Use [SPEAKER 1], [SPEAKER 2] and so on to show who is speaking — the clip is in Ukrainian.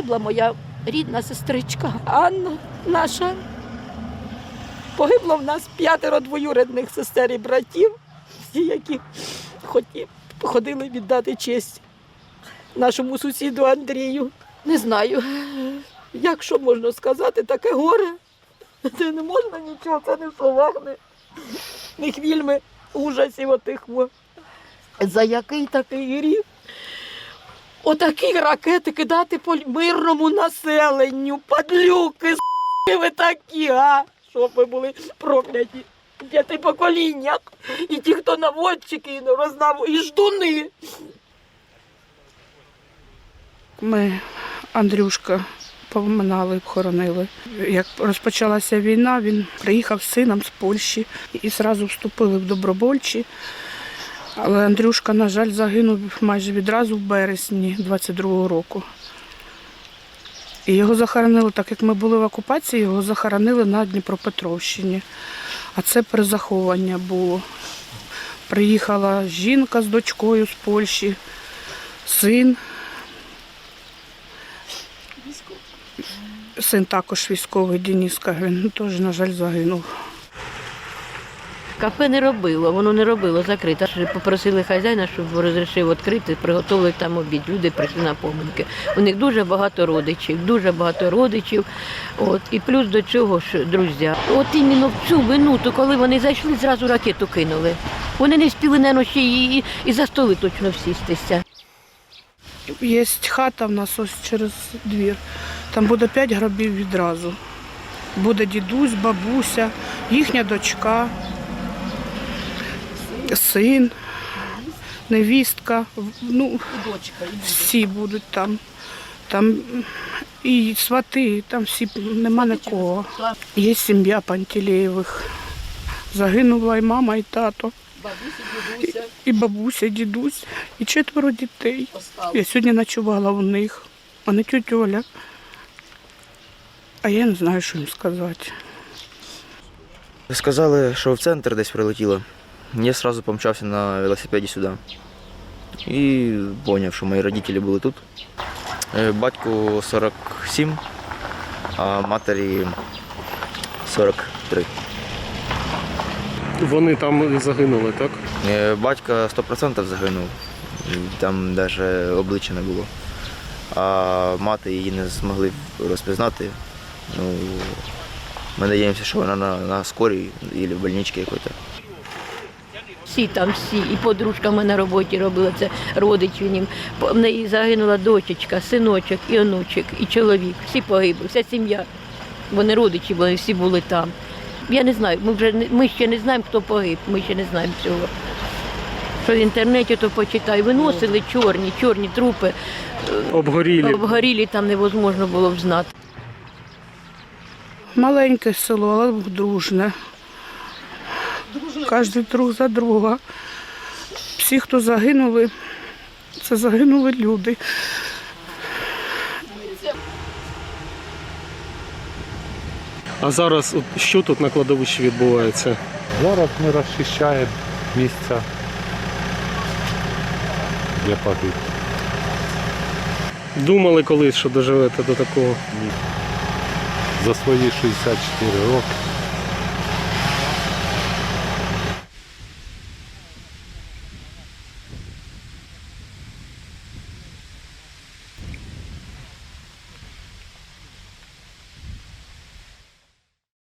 [SPEAKER 1] Погибла моя рідна сестричка Анна наша. Погибло в нас п'ятеро двоюрідних сестер і братів, всі, які хоті- ходили віддати честь нашому сусіду Андрію. Не знаю, як що можна сказати, таке горе. Це не можна нічого, це не в не хвільми ужасів отих. За який такий рік? Отакі ракети кидати по мирному населенню, падлюки, с**ки ви такі, а? Щоб ви були прокляті. П'яти поколіннях. І ті, хто наводчики, і рознав, і ждуни.
[SPEAKER 2] Ми Андрюшка поминали, обхоронили. Як розпочалася війна, він приїхав з сином з Польщі і одразу вступили в добровольчі. Але Андрюшка, на жаль, загинув майже відразу в березні 22-го року. І його захоронили, так як ми були в окупації, його захоронили на Дніпропетровщині. А це перезаховання було. Приїхала жінка з дочкою з Польщі, син. Син також військовий Дениска, він теж, на жаль, загинув.
[SPEAKER 3] Кафе не робило, воно не робило закрите. Попросили хазяїна, щоб розрішив відкрити, приготували там обід. Люди прийшли на поминки. У них дуже багато родичів, дуже багато родичів. От. І плюс до цього ж друзі. От іменно в цю минуту, коли вони зайшли, зразу ракету кинули. Вони не встигли, наверно, ще і, і, і за столи точно всістися.
[SPEAKER 2] Є хата в нас ось через двір. Там буде п'ять гробів відразу. Буде дідусь, бабуся, їхня дочка, син, невістка. Ну, всі будуть там. Там і свати, там всі нема нікого. Є сім'я Пантелеєвих. Загинула і мама, і тато. І, бабуся, і дідусь, і четверо дітей. Я сьогодні ночувала у них, а не тетя Оля. А я не знаю, що їм сказати.
[SPEAKER 4] Сказали, що в центр десь прилетіло. Я одразу помчався на велосипеді сюди. І зрозумів, що мої родителі були тут. Е, Батьку 47, а матері 43.
[SPEAKER 5] Вони там і загинули, так?
[SPEAKER 4] Е, Батько 100% загинув. Там навіть обличчя не було. А мати її не змогли розпізнати. Ну, ми надіємося, що вона на, на скорій або в больничці якоїсь.
[SPEAKER 3] Всі там, всі, і подружка в мене на роботі робила це родич він їм. В неї загинула дочечка, синочок, і онучок, і чоловік. Всі погибли, вся сім'я. Вони родичі, вони всі були там. Я не знаю, ми вже не- ми ще не знаємо, хто погиб, ми ще не знаємо цього. Що в інтернеті то почитай, виносили чорні, чорні трупи,
[SPEAKER 5] Обгорілі.
[SPEAKER 3] обгорілі там невозможно було б знати.
[SPEAKER 2] Маленьке село, але дружне. Кожен друг за друга. Всі, хто загинули, це загинули люди.
[SPEAKER 5] А зараз от що тут на кладовищі відбувається?
[SPEAKER 6] Зараз ми розчищаємо місця для погиб.
[SPEAKER 5] Думали колись, що доживете до такого.
[SPEAKER 6] За свої 64 роки